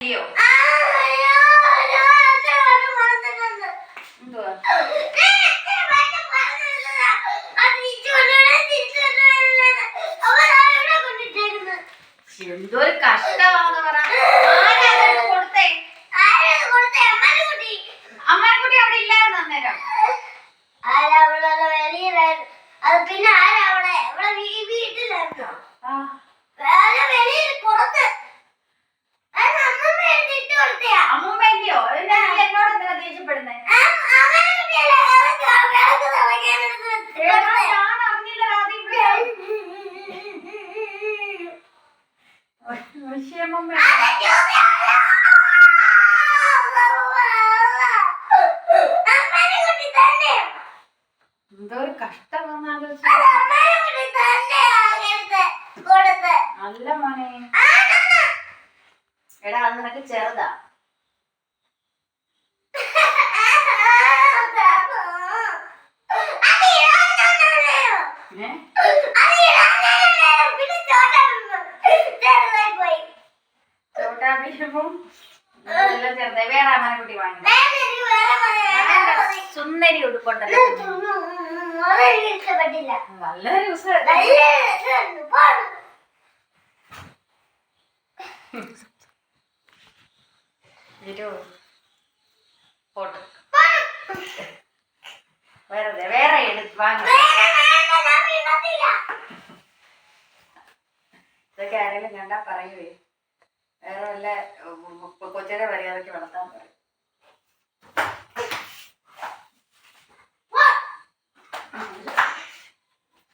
അയ്യോ ആ, അയ്യോ, അയ്യോ, അച്ഛൻ വന്ന് മാറ്റുന്നുണ്ട്. എന്തുവാ ഞാൻ എത്ര വട്ടം പറഞ്ഞിട്ടുള്ളതാ. അത് തിരിച്ച് കൊണ്ടുവരണം, തിരിച്ച് കൊണ്ടുവരണം. അവൻ ആ ഇവിടെ കൊണ്ടിട്ടേക്കുന്നു. എന്തോ ഒരു കഷ്ടമാന്ന് പറ കൊടുത്തേ. അമ്മക്കുട്ടി അവിടെ ഇല്ലായിരുന്നു അന്നേരം ആരാ അവിടെ വെളിയിലായിരുന്നു. അത് പിന്നെ ആരാ അവിടെ ഇവിടെ വീട്ടിലായിരുന്നോ ആ, വിഷയമ്മ എന്തോ ഒരു കഷ്ടം വന്നാലോചിച്ചു അല്ല മോനെ. എടാ അത് നിനക്ക് ചെറുതാ. വേറെ സുന്ദരി ഉടുപ്പുണ്ടല്ലോ നല്ല. വേറെ വേറെ. ഇതൊക്കെ ആരെങ്കിലും കണ്ടാ പറയുവേ. വേറെ വല്ല കൊച്ചിനെ മര്യാദയ്ക്ക് വളർത്താൻ പറയും.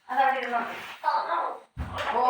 അതവിടെ ഇരുന്നോ ഓ.